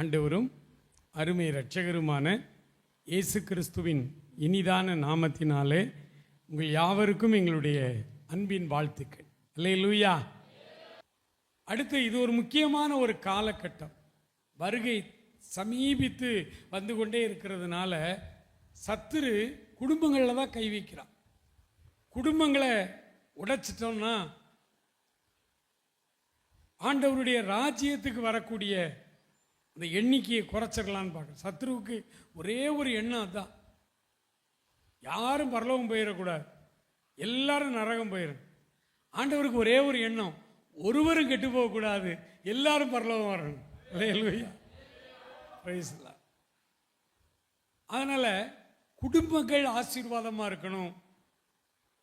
ஆண்டவரும் அருமை இரட்சகருமான இயேசு கிறிஸ்துவின் இனிதான நாமத்தினாலே உங்கள் யாவருக்கும் எங்களுடைய அன்பின் வாழ்த்துக்கள். இல்லை லூயா அடுத்து இது ஒரு முக்கியமான ஒரு காலகட்டம். வருகை சமீபித்து வந்து கொண்டே இருக்கிறதுனால சத்துரு குடும்பங்களில் தான் கை வைக்கிறான். குடும்பங்களை உடைச்சிட்டோம்னா ஆண்டவருடைய ராஜ்யத்துக்கு வரக்கூடிய அந்த எண்ணிக்கையை குறைச்சிடலான்னு பார்க்குறேன். சத்ருவுக்கு ஒரே ஒரு எண்ணம் அதுதான் யாரும் பரலோகம் போயிடக்கூடாது எல்லாரும் நரகம் போயிடும் ஆண்டவருக்கு ஒரே ஒரு எண்ணம். ஒருவரும் கெட்டு போகக்கூடாது. எல்லாரும் பரலோகம் வரணும். அல்லேலூயா. Praise குடும்பங்கள் ஆசீர்வாதமாக இருக்கணும்.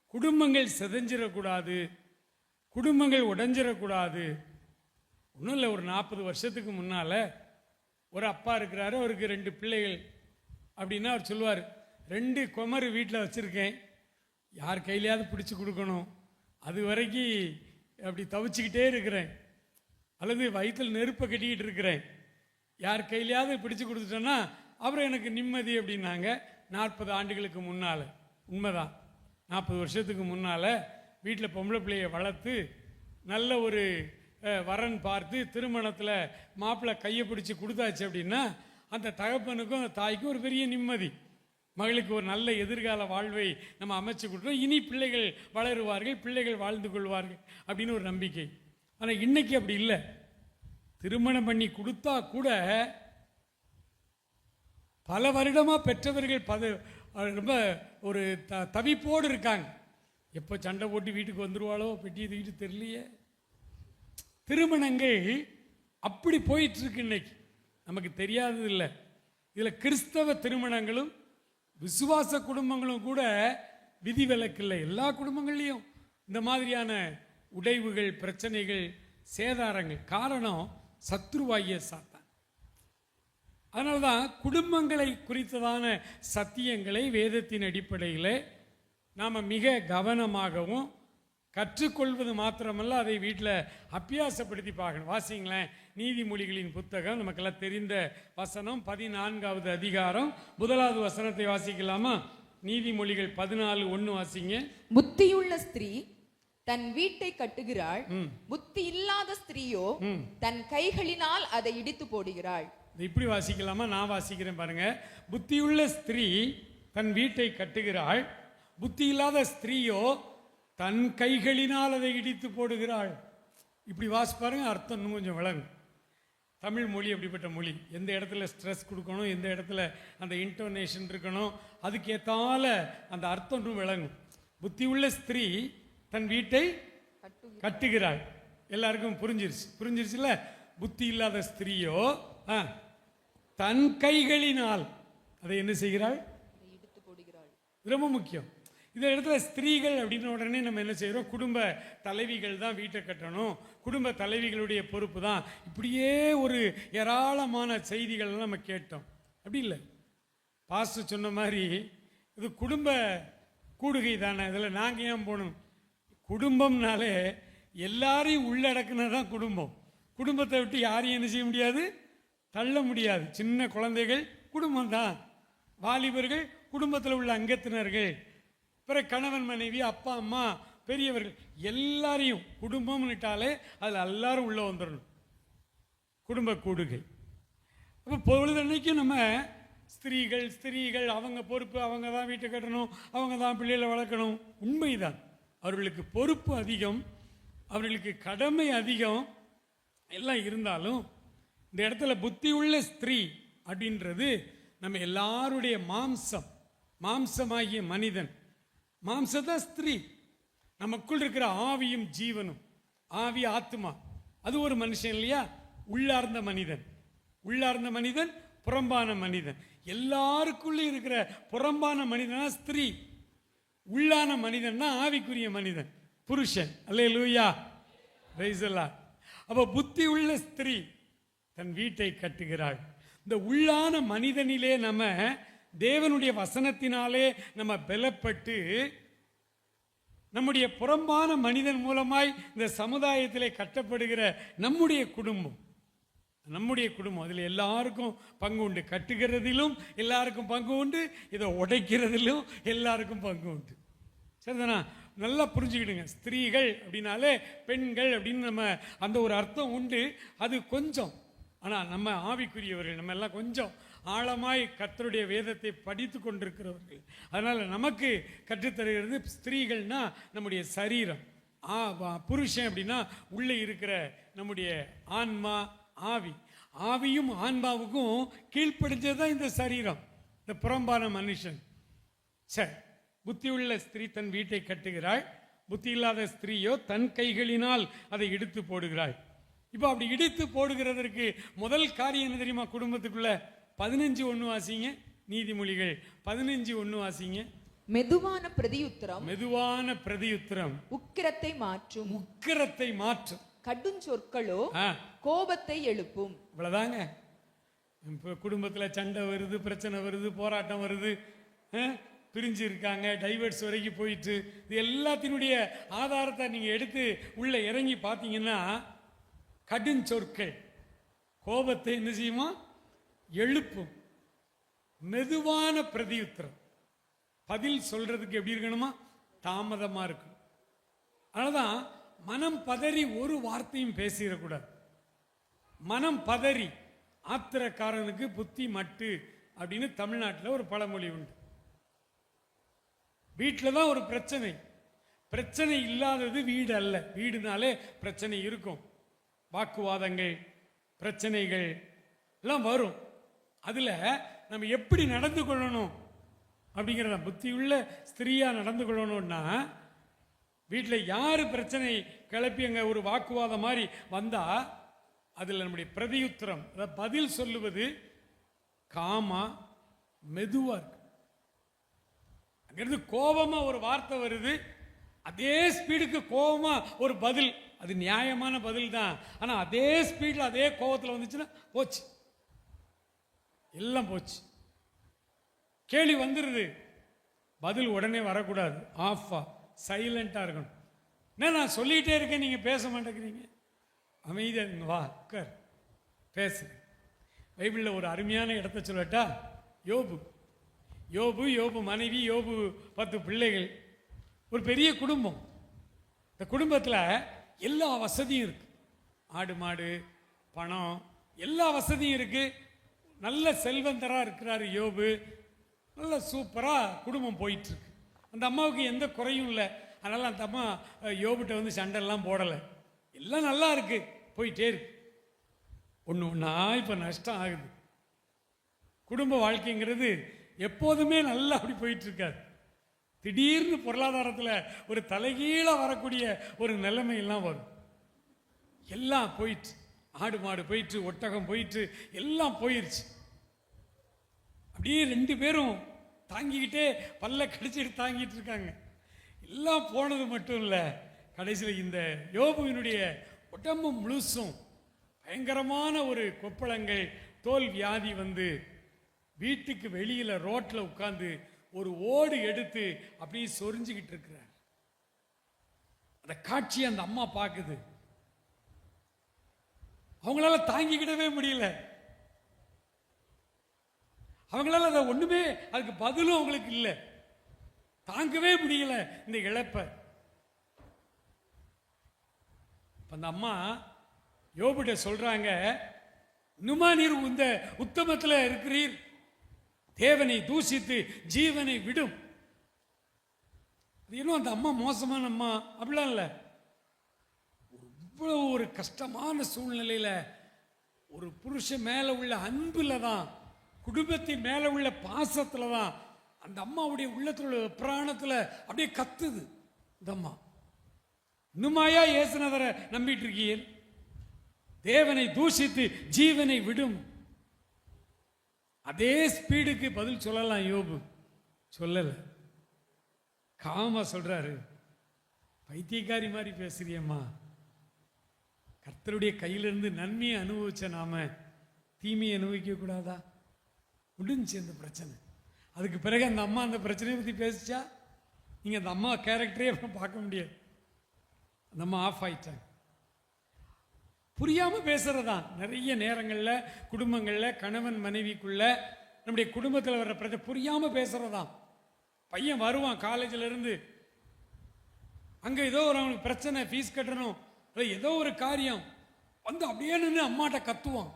குடும்பங்கள் சிதைஞ்சிடக்கூடாது குடும்பங்கள் உடைஞ்சிடக்கூடாது ஒன்றும் இல்லை ஒரு நாற்பது வருஷத்துக்கு முன்னால் ஒரு அப்பா இருக்கிறாரு அவருக்கு ரெண்டு பிள்ளைகள் அப்படின்னா அவர் சொல்லுவார். ரெண்டு குமரு வீட்டில் வச்சுருக்கேன். யார் கையிலையாவது பிடிச்சி கொடுக்கணும். அது வரைக்கும் அப்படி தவிச்சுக்கிட்டே இருக்கிறேன். அல்லது வயிற்றில் நெருப்பை கட்டிக்கிட்டு இருக்கிறேன். யார் கையிலையாவது பிடிச்சி கொடுத்துட்டோன்னா அப்புறம் எனக்கு நிம்மதி அப்படின்னாங்க. நாற்பது ஆண்டுகளுக்கு முன்னால். உண்மைதான். நாற்பது வருஷத்துக்கு முன்னால் வீட்டில் பொம்பளை பிள்ளையை வளர்த்து நல்ல ஒரு வரன் பார்த்து திருமணத்தில் மாப்பிள்ளை கையை பிடிச்சி கொடுத்தாச்சு அப்படின்னா அந்த தகப்பனுக்கும் தாய்க்கும் ஒரு பெரிய நிம்மதி. மகளுக்கு ஒரு நல்ல எதிர்கால வாழ்வை நம்ம அமைச்சு கொடுத்தோம் இனி பிள்ளைகள் வளருவார்கள் பிள்ளைகள் வாழ்ந்து கொள்வார்கள் அப்படின்னு ஒரு நம்பிக்கை. ஆனால் இன்னைக்கு அப்படி இல்லை. திருமணம் பண்ணி கொடுத்தா கூட பல வருடமாக பெற்றவர்கள் பத ரொம்ப ஒரு த தவிப்போடு இருக்காங்க. எப்போ சண்டை போட்டு வீட்டுக்கு வந்துடுவாளோ பெட்டியை தூக்கிட்டு தெரியலையே. திருமணங்கள் அப்படி போயிட்டு இருக்கு இன்னைக்கு. நமக்கு தெரியாதது இல்லை இதில் கிறிஸ்தவ திருமணங்களும் விசுவாச குடும்பங்களும் கூட விதி விலக்கில்லை. எல்லா குடும்பங்கள்லையும் இந்த மாதிரியான உடைவுகள் பிரச்சனைகள் சேதாரங்கள். காரணம் சத்ருவாகிய சாத்தான். அதனால தான் குடும்பங்களை குறித்ததான சத்தியங்களை வேதத்தின் அடிப்படையில் நாம் மிக கவனமாகவும் கற்றுக்கொள்வது மாத்திரமல்ல அதை வீட்டில் அபியாசப்படுத்தி பார்க்கணும். வாசிங்களேன் நீதிமொழிகளின் புத்தகம் நமக்கெல்லாம் தெரிந்த வசனம் பதினான்காவது அதிகாரம் முதலாவது வசனத்தை வாசிக்கலாமா? நீதிமொழிகள் பதினாலு ஒன்று வாசிங்க. புத்தியுள்ள ஸ்திரீ தன் வீட்டை கட்டுகிறாள். புத்தி இல்லாத ஸ்திரீயோ தன் கைகளினால் அதை இடித்து போடுகிறாள். இது இப்படி வாசிக்கலாமா? நான் வாசிக்கிறேன் பாருங்க. புத்தியுள்ள ஸ்திரீ தன் வீட்டை கட்டுகிறாள். புத்தி இல்லாத ஸ்திரீயோ தன் கைகளினால் அதை இடித்து போடுகிறாள். இப்படி வாசி பாருங்க அர்த்தம் இன்னும் கொஞ்சம் விளங்கும். தமிழ் மொழி அப்படிப்பட்ட மொழி. எந்த இடத்துல ஸ்ட்ரெஸ் கொடுக்கணும் எந்த இடத்துல அந்த இன்டோனேஷன் இருக்கணும் அதுக்கு ஏத்தால அந்த அர்த்தம் இன்னும் விளங்கும். புத்தியுள்ள ஸ்திரீ தன் வீட்டை கட்டுகிறாள். எல்லாருக்கும் புரிஞ்சிருச்சு. புரிஞ்சிருச்சுல புத்தி இல்லாத ஸ்திரீயோ ஆ, தன் கைகளினால் அதை என்ன செய்கிறாள்? ரொம்ப முக்கியம். இந்த இடத்துல ஸ்திரீகள் அப்படின்ன உடனே நம்ம என்ன செய்கிறோம் குடும்ப தலைவிகள் தான் வீட்டை கட்டணும். குடும்ப தலைவிகளுடைய பொறுப்பு தான். இப்படியே ஒரு ஏராளமான செய்திகள் நம்ம கேட்டோம். அப்படி இல்லை. பாஸ்டர் சொன்ன மாதிரி இது குடும்ப கூடுகை தானே. இதில் நாங்கள் ஏன் போகணும்? குடும்பம்னாலே எல்லாரையும் உள்ளடக்குனது தான் குடும்பம். குடும்பத்தை விட்டு யாரையும் என்ன செய்ய முடியாது? தள்ள முடியாது. சின்ன குழந்தைகள் குடும்பம் தான். வாலிபர்கள் குடும்பத்தில் உள்ள அங்கத்தினர்கள். பிற கணவன் மனைவி அப்பா அம்மா பெரியவர்கள் எல்லாரையும் குடும்பம்னுட்டாலே அதில் எல்லாரும் உள்ளே வந்துடணும் குடும்ப கூடுகை. அப்போ பொழுதன்னைக்கும் நம்ம ஸ்திரீகள் ஸ்திரீகள் அவங்க பொறுப்பு அவங்க தான் வீட்டை கட்டணும் அவங்க தான் பிள்ளைகளை வளர்க்கணும். உண்மைதான். அவர்களுக்கு பொறுப்பு அதிகம் அவர்களுக்கு கடமை அதிகம் எல்லாம் இருந்தாலும் இந்த இடத்துல புத்தி உள்ள ஸ்திரீ அப்படின்றது நம்ம எல்லாருடைய மாம்சம் மாம்சமாகிய மனிதன். மாம்சதான் ஸ்திரீ நமக்குள் இருக்கிற ஆவியும் ஜீவனும். ஆவி ஆத்மா அது ஒரு மனுஷன் இல்லையா? உள்ளார்ந்த மனிதன். உள்ளார்ந்த மனிதன் புறம்பான மனிதன். எல்லாருக்குள்ளே இருக்கிற புறம்பான மனிதனா ஸ்திரீ. உள்ளான மனிதன்னா ஆவிக்குரிய மனிதன். புருஷன். அல்லே லூயா ரைசலா அப்போ புத்தி உள்ள ஸ்திரீ தன் வீட்டை கட்டுகிறாள். இந்த உள்ளான மனிதனிலே நம்ம தேவனுடைய வசனத்தினாலே நம்ம பலப்பட்டு நம்முடைய புறம்பான மனிதன் மூலமாய் இந்த சமுதாயத்திலே கட்டப்படுகிற நம்முடைய குடும்பம். நம்முடைய குடும்பம். அதில் எல்லாருக்கும் பங்கு உண்டு. கட்டுகிறதிலும் எல்லாருக்கும் பங்கு உண்டு. இதை உடைக்கிறதிலும் எல்லாருக்கும் பங்கு உண்டு. சரிதானா? நல்லா புரிஞ்சுக்கிடுங்க. ஸ்திரீகள் அப்படின்னாலே பெண்கள் அப்படின்னு நம்ம அந்த ஒரு அர்த்தம் உண்டு. அது கொஞ்சம். ஆனால் நம்ம ஆவிக்குரியவர்கள் நம்ம எல்லாம் கொஞ்சம். ஆழமாய் கத்தருடைய வேதத்தை படித்து கொண்டிருக்கிறவர்கள். அதனால் நமக்கு கற்றுத்தருகிறது ஸ்திரீகள்னா நம்முடைய சரீரம். ஆ வா- புருஷன் அப்படின்னா உள்ளே இருக்கிற நம்முடைய ஆன்மா ஆவி. ஆவியும் ஆன்மாவுக்கும் கீழ்ப்படிஞ்சது தான் இந்த சரீரம். இந்த புறம்பான மனுஷன். சரி புத்தியுள்ள ஸ்திரீ தன் வீட்டை கட்டுகிறாள் புத்தி இல்லாத ஸ்திரீயோ தன் கைகளினால் அதை இடித்து போடுகிறாள் இப்போ அப்படி இடித்து போடுகிறதற்கு முதல் காரியம் என்ன தெரியுமா குடும்பத்துக்குள்ள? பதினஞ்சு ஒன்று வாசிங்க நீதிமொழிகள். பதினஞ்சு ஒன்று வாசிங்க. மெதுவான பிரதியுத்தரம். மெதுவான பிரதியுத்திரம். உக்கிரத்தை மாற்றும். உக்கிரத்தை மாற்றும். கடுஞ்சொற்களோ ஆ. கோபத்தை எழுப்பும். இவ்வளோதாங்க இப்போ குடும்பத்தில் சண்டை வருது பிரச்சனை வருது போராட்டம் வருது. பிரிஞ்சு இருக்காங்க டைவர்ஸ் வரைக்கும் போயிட்டு. இது எல்லாத்தினுடைய ஆதாரத்தை நீங்கள் எடுத்து உள்ளே இறங்கி பார்த்தீங்கன்னா கடுஞ்சொற்கள் கோபத்தை என்ன செய்யுமா? எழுப்பும். மெதுவான பிரதியுத்திரம். பதில் சொல்றதுக்கு எப்படி இருக்கணுமா? தாமதமா இருக்கும் அதனால்தான் மனம் பதறி ஒரு வார்த்தையும் பேசிடக்கூடாது. மனம் பதறி ஆத்திரக்காரனுக்கு புத்தி மட்டு அப்படின்னு தமிழ்நாட்டில் ஒரு பழமொழி உண்டு. வீட்டில் தான் ஒரு பிரச்சனை. பிரச்சனை இல்லாதது வீடு அல்ல. வீடுனாலே பிரச்சனை இருக்கும். வாக்குவாதங்கள் பிரச்சனைகள் எல்லாம் வரும். அதில் நம்ம எப்படி நடந்து கொள்ளணும்? அப்படிங்கிறத புத்தியுள்ள ஸ்திரீயாக நடந்து கொள்ளணும்னா வீட்டில் யார் பிரச்சனை கிளப்பி அங்கே ஒரு வாக்குவாதம் மாதிரி வந்தால் அதில் நம்முடைய பிரதியுத்திரம் அதாவது பதில் சொல்லுவது காமா மெதுவாக இருக்கு. அங்கிருந்து கோபமாக ஒரு வார்த்தை வருது அதே ஸ்பீடுக்கு கோபமாக ஒரு பதில். அது நியாயமான பதில் தான் ஆனால் அதே ஸ்பீடில் அதே கோபத்தில் வந்துச்சுன்னா போச்சு. எல்லாம் போச்சு. கேள்வி வந்துடுது பதில் உடனே வரக்கூடாது. ஆஃபா சைலண்ட்டாக இருக்கணும். என்ன நான் சொல்லிகிட்டே இருக்கேன் நீங்கள் பேச மாட்டேங்கிறீங்க. அமைதியாக இருங்க. வா உட்கார். பேசு. பைபிளில் ஒரு அருமையான இடத்த சொல்லட்டா? யோபு. யோபு யோபு மனைவி யோபு பத்து பிள்ளைகள். ஒரு பெரிய குடும்பம். இந்த குடும்பத்தில் எல்லா வசதியும் இருக்குது ஆடு மாடு பணம் எல்லா வசதியும் இருக்குது நல்ல செல்வந்தராக இருக்கிறார் யோபு. நல்ல சூப்பராக குடும்பம் போயிட்டுருக்கு. அந்த அம்மாவுக்கு எந்த குறையும் இல்லை. அதனால் அந்த அம்மா யோபுட்ட வந்து சண்டைலாம் போடலை. எல்லாம் நல்லா இருக்குது போயிட்டே இருக்கு. ஒன்று ஒன்றா இப்போ நஷ்டம் ஆகுது. குடும்ப வாழ்க்கைங்கிறது எப்போதுமே நல்லா அப்படி போயிட்டுருக்காது. திடீர்னு பொருளாதாரத்தில் ஒரு தலைகீழாக வரக்கூடிய ஒரு நிலைமையெல்லாம் வரும். எல்லாம் போயிட்டு ஆடு மாடு போயிட்டு ஒட்டகம் போயிட்டு எல்லாம் போயிருச்சு. அப்படியே ரெண்டு பேரும் தாங்கிக்கிட்டே பல்ல கடிச்சிட்டு தாங்கிட்டு இருக்காங்க. எல்லாம் போனது மட்டும் இல்லை கடைசியில் இந்த யோபுவினுடைய உடம்பு முழுசும் பயங்கரமான ஒரு கொப்பளங்கள் தோல் வியாதி வந்து வீட்டுக்கு வெளியில் ரோட்டில் உட்காந்து ஒரு ஓடு எடுத்து அப்படியே சொரிஞ்சுக்கிட்டு இருக்கிறார். அந்த காட்சி அந்த அம்மா பார்க்குது. அவங்களால தாங்கிக்கிடவே முடியல. அவங்களால அதை ஒண்ணுமே அதுக்கு பதிலும் அவங்களுக்கு இல்லை. தாங்கவே முடியல இந்த இழப்பை. அந்த அம்மா யோபிட்ட சொல்றாங்க இன்னுமா நீர் இந்த உத்தமத்தில் இருக்கிறீர். தேவனை தூசித்து ஜீவனை விடும். இன்னும் அந்த அம்மா மோசமான அம்மா அப்படிலாம் இல்லை. இவ்வளவு ஒரு கஷ்டமான சூழ்நிலையில் ஒரு புருஷன் மேலே உள்ள அன்பில் தான் குடும்பத்தின் மேலே உள்ள பாசத்தில் தான் அந்த அம்மாவுடைய உள்ளத்தில் உள்ள பிராணத்தில் அப்படியே கத்துது. இந்த அம்மா இன்னுமாயா இயேசுநாதரை நம்பிட்டு இருக்கீர்? தேவனை தூஷித்து ஜீவனை விடும். அதே ஸ்பீடுக்கு பதில் சொல்லலாம் யோபு. சொல்லலை. காமா சொல்றாரு பைத்தியக்காரி மாதிரி பேசுறியம்மா. கர்த்தருடைய கையிலிருந்து நன்மையை அனுபவிச்ச நாம தீமையை அனுபவிக்க கூடாதா? முடிஞ்சு அந்த பிரச்சனை. அதுக்கு பிறகு அந்த அம்மா அந்த பிரச்சனையை பற்றி பேசிச்சா? நீங்கள் அந்த அம்மா கேரக்டரே பார்க்க முடியாது. அந்த அம்மா ஆஃப் ஆயிட்டாங்க. புரியாமல் பேசுகிறதான் நிறைய நேரங்களில் குடும்பங்களில் கணவன் மனைவிக்குள்ள நம்முடைய குடும்பத்தில் வர்ற பிரச்சனை புரியாமல் பேசுகிறதான் பையன் வருவான் காலேஜில் இருந்து. அங்கே ஏதோ ஒரு அவனுக்கு பிரச்சனை ஃபீஸ் கட்டணும். இல்ல ஏதோ ஒரு காரியம். வந்து அப்படியே நின்று அம்மாட்ட கத்துவான்.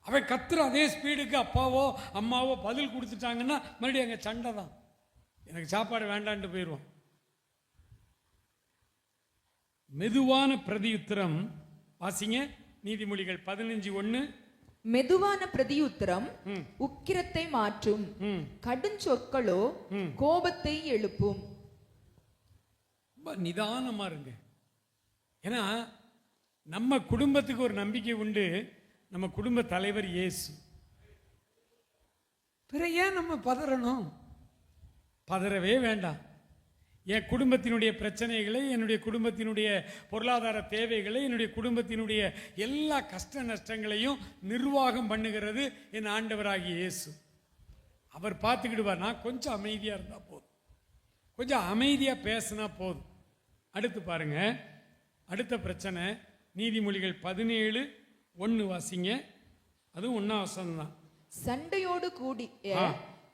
அவன் கத்துற அதே ஸ்பீடுக்கு அப்பாவோ அம்மாவோ பதில் கொடுத்துட்டாங்கன்னா மறுபடியும் அங்கே சண்டை தான். எனக்கு சாப்பாடு வேண்டான்ட்டு போயிடுவான் மெதுவான பிரதியுத்தரம். வாசிங்க நீதிமொழிகள் பதினஞ்சு ஒன்று மெதுவான பிரதியுத்தரம் உக்கிரத்தை மாற்றும். ம். கடுஞ்சொற்களோ கோபத்தை எழுப்பும். நிதானமா இருங்க. ஏன்னா நம்ம குடும்பத்துக்கு ஒரு நம்பிக்கை உண்டு. நம்ம குடும்ப தலைவர் இயேசு. பிற ஏன் நம்ம பதறணும்? பதறவே வேண்டாம். என் குடும்பத்தினுடைய பிரச்சனைகளை என்னுடைய குடும்பத்தினுடைய பொருளாதார தேவைகளை என்னுடைய குடும்பத்தினுடைய எல்லா கஷ்ட நஷ்டங்களையும் நிர்வாகம் பண்ணுகிறது என் ஆண்டவராகிய இயேசு. அவர் பார்த்துக்கிடுவார் நான் கொஞ்சம் அமைதியாக இருந்தால் போதும். கொஞ்சம் அமைதியாக பேசினா போதும். அடுத்து பாருங்க. அடுத்த பிரச்சனை நீதிமொழிகள் பதினேழு ஒன்று வாசிங்க. அதுவும் ஒன்றாம் வசனம் தான் சண்டையோடு கூடிய ஆ.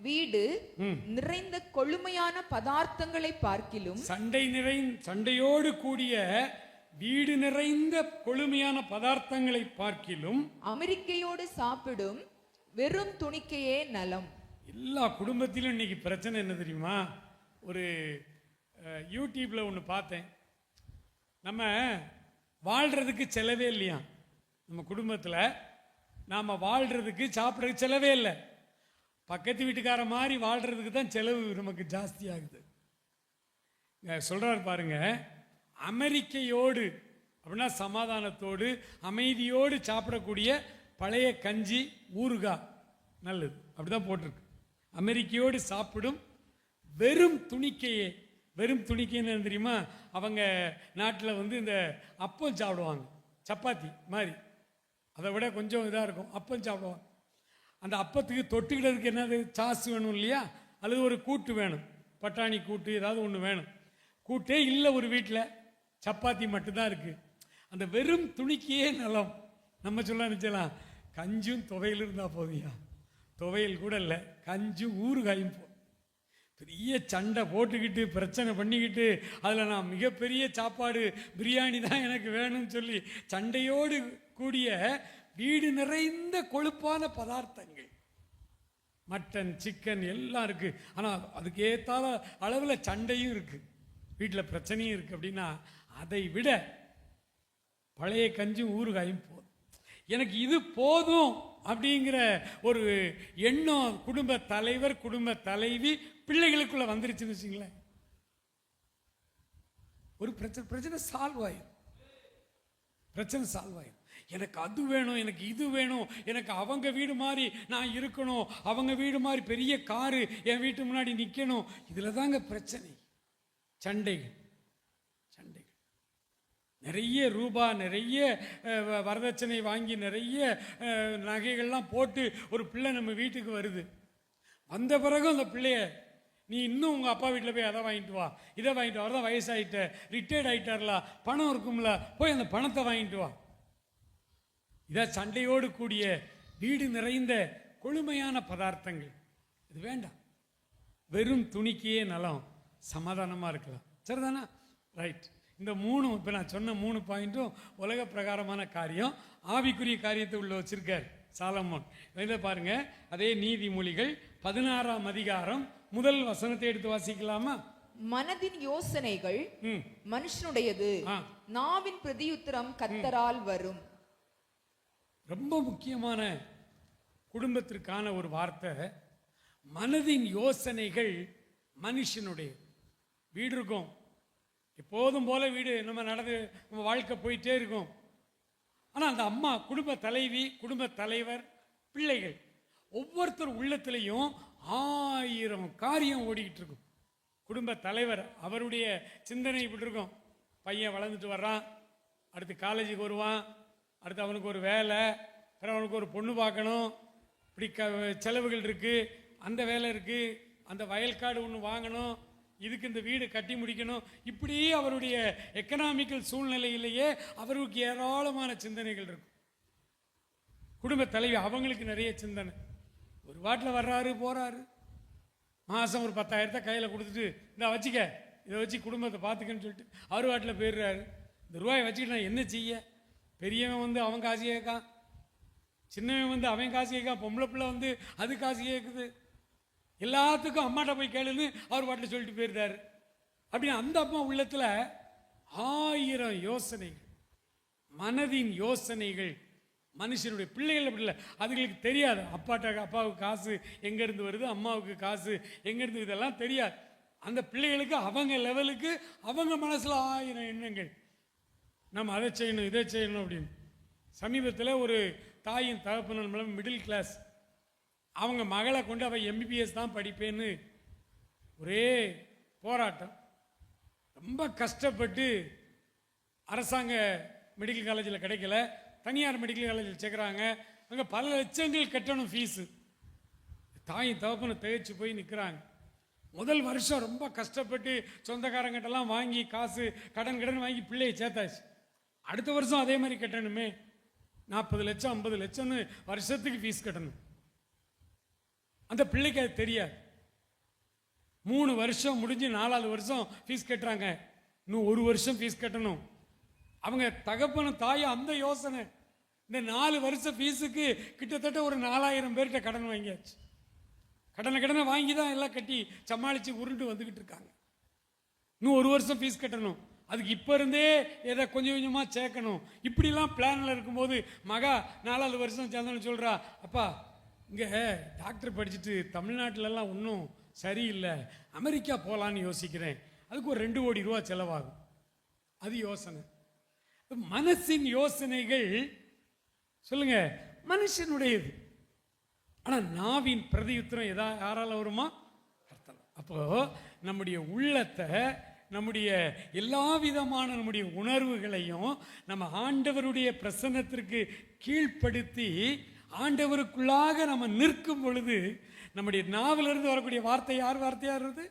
வீடு நிறைந்த கொழுமையான பதார்த்தங்களை பார்க்கிலும் சண்டை நிறை சண்டையோடு கூடிய வீடு நிறைந்த கொழுமையான பதார்த்தங்களை பார்க்கிலும் அமெரிக்கையோடு சாப்பிடும் வெறும் துணிக்கையே நலம். எல்லா குடும்பத்திலும் இன்னைக்கு பிரச்சனை என்ன தெரியுமா? ஒரு யூடியூப்ல ஒன்று பார்த்தேன். நம்ம வாழ்கிறதுக்கு செலவே இல்லையா? நம்ம குடும்பத்தில் நாம் வாழ்கிறதுக்கு சாப்பிட்றதுக்கு செலவே இல்லை. பக்கத்து வீட்டுக்கார மாதிரி வாழ்கிறதுக்கு தான் செலவு நமக்கு ஜாஸ்தி ஆகுது சொல்கிறார் பாருங்க அமெரிக்கையோடு அப்படின்னா சமாதானத்தோடு அமைதியோடு சாப்பிடக்கூடிய பழைய கஞ்சி ஊறுகாய் நல்லது. அப்படி தான் போட்டிருக்கு. அமெரிக்கையோடு சாப்பிடும் வெறும் துணிக்கையே வெறும் துணிக்கு என்ன தெரியுமா? அவங்க நாட்டில் வந்து இந்த அப்பம் சாப்பிடுவாங்க. சப்பாத்தி மாதிரி. அதை விட கொஞ்சம் இதாக இருக்கும். அப்பம் சாப்பிடுவாங்க. அந்த அப்பத்துக்கு தொட்டுக்கிட்டதுக்கு என்னது? சாஸ் வேணும் இல்லையா? அல்லது ஒரு கூட்டு வேணும். பட்டாணி கூட்டு ஏதாவது ஒன்று வேணும். கூட்டே இல்லை ஒரு வீட்டில். சப்பாத்தி மட்டும்தான் இருக்குது அந்த வெறும் துணிக்கையே நலம். நம்ம சொல்ல நினச்சலாம் கஞ்சும் துவையல் இருந்தால் போதியா துவையல் கூட இல்லை. கஞ்சும் ஊறுகாயும் போ பெரிய சண்டை போட்டுக்கிட்டு பிரச்சனை பண்ணிக்கிட்டு அதில் நான் மிகப்பெரிய சாப்பாடு பிரியாணி தான் எனக்கு வேணும்னு சொல்லி சண்டையோடு கூடிய வீடு நிறைந்த கொழுப்பான பதார்த்தங்கள். மட்டன் சிக்கன் எல்லாம் இருக்குது ஆனால் அதுக்கு அளவில் சண்டையும் இருக்குது வீட்டில் பிரச்சனையும் இருக்குது அப்படின்னா அதை விட பழைய கஞ்சும் ஊறுகாயும் போதும். எனக்கு இது போதும் அப்படிங்கிற ஒரு எண்ணம் குடும்ப தலைவர் குடும்ப தலைவி பிள்ளைகளுக்குள்ள வந்துருச்சுன்னு வச்சுங்களேன் ஒரு பிரச்சனை பிரச்சனை சால்வ் ஆயிடும் பிரச்சனை சால்வ் ஆயிடும் எனக்கு அது வேணும் எனக்கு இது வேணும் எனக்கு அவங்க வீடு மாதிரி நான் இருக்கணும் அவங்க வீடு மாதிரி பெரிய காரு என் வீட்டு முன்னாடி நிற்கணும் இதில் தாங்க பிரச்சனை. சண்டைகள். சண்டைகள். நிறைய ரூபா நிறைய வ- வரதட்சணை வாங்கி நிறைய நகைகள்லாம் போட்டு ஒரு பிள்ளை நம்ம வீட்டுக்கு வருது. வந்த பிறகும் அந்த பிள்ளைய நீ இன்னும் உங்கள் அப்பா வீட்டில் போய் அதை வாங்கிட்டு வா இதை வாங்கிட்டு வா. தான் வயசாகிட்ட ரிட்டையர்ட் ஆகிட்டார்ல பணம் இருக்கும்ல போய் அந்த பணத்தை வாங்கிட்டு வா. இதான் சண்டையோடு கூடிய வீடு நிறைந்த கொழுமையான பதார்த்தங்கள். இது வேண்டாம். வெறும் துணிக்கையே நலம் சமாதானமாக இருக்கலாம். சரிதானா? ரைட் இந்த மூணு இப்போ நான் சொன்ன மூணு பாயிண்ட்டும் உலக பிரகாரமான காரியம். ஆவிக்குரிய காரியத்தை உள்ள வச்சிருக்கார் சாலமோன். இதை பாருங்கள் அதே நீதிமொழிகள் பதினாறாம் அதிகாரம் முதல் வசனத்தை எடுத்து வாசிக்கலாமா? மனதின் யோசனைகள் மனுஷனுடையது. நாவின் பிரதியுத்தரம் கத்தரால் வரும். ரொம்ப முக்கியமான குடும்பத்திற்கான ஒரு வார்த்தை. மனதின் யோசனைகள் மனுஷனுடைய வீடு இருக்கும். எப்போதும் போல வீடு. நம்ம நடந்து நம்ம வாழ்க்கை போயிட்டே இருக்கும். ஆனால் அந்த அம்மா குடும்ப தலைவி குடும்ப தலைவர் பிள்ளைகள் ஒவ்வொருத்தர் உள்ளத்திலையும் ஆயிரம் காரியம் ஓடிக்கிட்டு இருக்கும். குடும்ப தலைவர் அவருடைய சிந்தனை இப்படி இருக்கும். பையன் வளர்ந்துட்டு வர்றான் அடுத்து காலேஜுக்கு வருவான் அடுத்து அவனுக்கு ஒரு வேலை அப்புறம் அவனுக்கு ஒரு பொண்ணு பார்க்கணும். இப்படி க செலவுகள் இருக்குது அந்த வேலை இருக்குது அந்த வயல்காடு ஒன்று வாங்கணும் இதுக்கு இந்த வீடு கட்டி முடிக்கணும். இப்படி அவருடைய எக்கனாமிக்கல் சூழ்நிலையிலேயே அவருக்கு ஏராளமான சிந்தனைகள் இருக்கும். குடும்ப தலைவி அவங்களுக்கு நிறைய சிந்தனை. ஒரு வாட்டில் வர்றாரு போகிறாரு மாதம் ஒரு பத்தாயிரத்தை கையில் கொடுத்துட்டு இந்த வச்சுக்க இதை வச்சு குடும்பத்தை பார்த்துக்கன்னு சொல்லிட்டு அவர் வாட்டில் போயிடுறாரு. இந்த ரூபாயை வச்சுக்கிட்டு நான் என்ன செய்ய? பெரியவன் வந்து அவன் காசு கேட்கான். சின்னவன் வந்து அவன் காசு கேட்கான். பொம்பளை பிள்ளை வந்து அது காசு கேட்குது எல்லாத்துக்கும் அம்மாட்ட போய் கேளுன்னு அவர் வாட்டில் சொல்லிட்டு போயிருந்தாரு அப்படின்னு அந்த அம்மா உள்ளத்தில் ஆயிரம் யோசனைகள் மனதின் யோசனைகள் மனுஷனுடைய பிள்ளைகள் அப்படி இல்லை. அதுங்களுக்கு தெரியாது. அப்பாட்ட அப்பாவுக்கு காசு எங்கேருந்து வருது? அம்மாவுக்கு காசு எங்கேருந்து இதெல்லாம் தெரியாது. அந்த பிள்ளைகளுக்கு அவங்க லெவலுக்கு அவங்க மனசில் ஆயிரம் எண்ணங்கள். நம்ம அதை செய்யணும் இதை செய்யணும் அப்படின்னு. சமீபத்தில் ஒரு தாயின் தகப்பனன் மூலம் மிடில் கிளாஸ் அவங்க மகளை கொண்டு அவள் எம்பிபிஎஸ் தான் படிப்பேன்னு ஒரே போராட்டம். ரொம்ப கஷ்டப்பட்டு அரசாங்க மெடிக்கல் காலேஜில் கிடைக்கல. தனியார் மெடிக்கல் காலேஜில் சேர்க்குறாங்க. அங்கே பல லட்சங்கள் கட்டணும் ஃபீஸு தாய் தகப்பனை தகச்சு போய் நிற்கிறாங்க முதல் வருஷம் ரொம்ப கஷ்டப்பட்டு சொந்தக்காரங்கிட்டலாம் வாங்கி காசு கடன் கடன் வாங்கி பிள்ளையை சேர்த்தாச்சு. அடுத்த வருஷம் அதே மாதிரி கட்டணுமே. நாற்பது லட்சம் ஐம்பது லட்சம்னு வருஷத்துக்கு ஃபீஸ் கட்டணும். அந்த பிள்ளைக்கு அது தெரியாது. மூணு வருஷம் முடிஞ்சு நாலாவது வருஷம் ஃபீஸ் கட்டுறாங்க. இன்னும் ஒரு வருஷம் ஃபீஸ் கட்டணும். அவங்க தகப்பன தாயும் அந்த யோசனை. இந்த நாலு வருஷம் ஃபீஸுக்கு கிட்டத்தட்ட ஒரு நாலாயிரம் பேர்கிட்ட கடன் வாங்கியாச்சு. கடனை கடனை வாங்கி தான் எல்லாம் கட்டி சமாளித்து உருண்டு வந்துக்கிட்டு இருக்காங்க. இன்னும் ஒரு வருஷம் ஃபீஸ் கட்டணும். அதுக்கு இப்போ இருந்தே எதை கொஞ்சம் கொஞ்சமாக சேர்க்கணும். இப்படிலாம் பிளானில் இருக்கும்போது மகா நாலாவது வருஷம் சேர்ந்தோன்னு சொல்கிறா அப்பா இங்கே டாக்டர் படிச்சுட்டு தமிழ்நாட்டிலலாம் ஒன்றும் சரியில்லை. அமெரிக்கா போகலான்னு யோசிக்கிறேன். அதுக்கு ஒரு ரெண்டு கோடி ரூபா செலவாகும். அது யோசனை. மனசின் யோசனைகள் சொல்லுங்க மனுஷனுடையது. ஆனால் நாவின் பிரதியுத்தரம் எதா யாரால் வருமா? அர்த்தம் அப்போ நம்முடைய உள்ளத்தை நம்முடைய எல்லா விதமான நம்முடைய உணர்வுகளையும் நம்ம ஆண்டவருடைய பிரசன்னத்திற்கு கீழ்ப்படுத்தி ஆண்டவருக்குள்ளாக நம்ம நிற்கும் பொழுது நம்முடைய நாவிலிருந்து வரக்கூடிய வார்த்தை யார் வார்த்தையாக இருந்தது?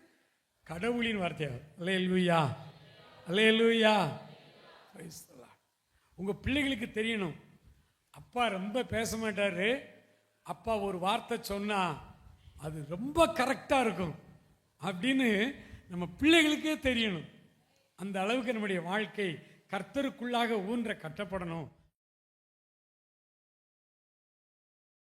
கடவுளின் வார்த்தையாக அல்லே லூயா அல்லே லூயா உங்கள் பிள்ளைகளுக்கு தெரியணும். அப்பா ரொம்ப பேச மாட்டாரு. அப்பா ஒரு வார்த்தை சொன்னா அது ரொம்ப கரெக்டாக இருக்கும். அப்படின்னு நம்ம பிள்ளைகளுக்கே தெரியணும். அந்த அளவுக்கு நம்முடைய வாழ்க்கை கர்த்தருக்குள்ளாக ஊன்ற கட்டப்படணும்.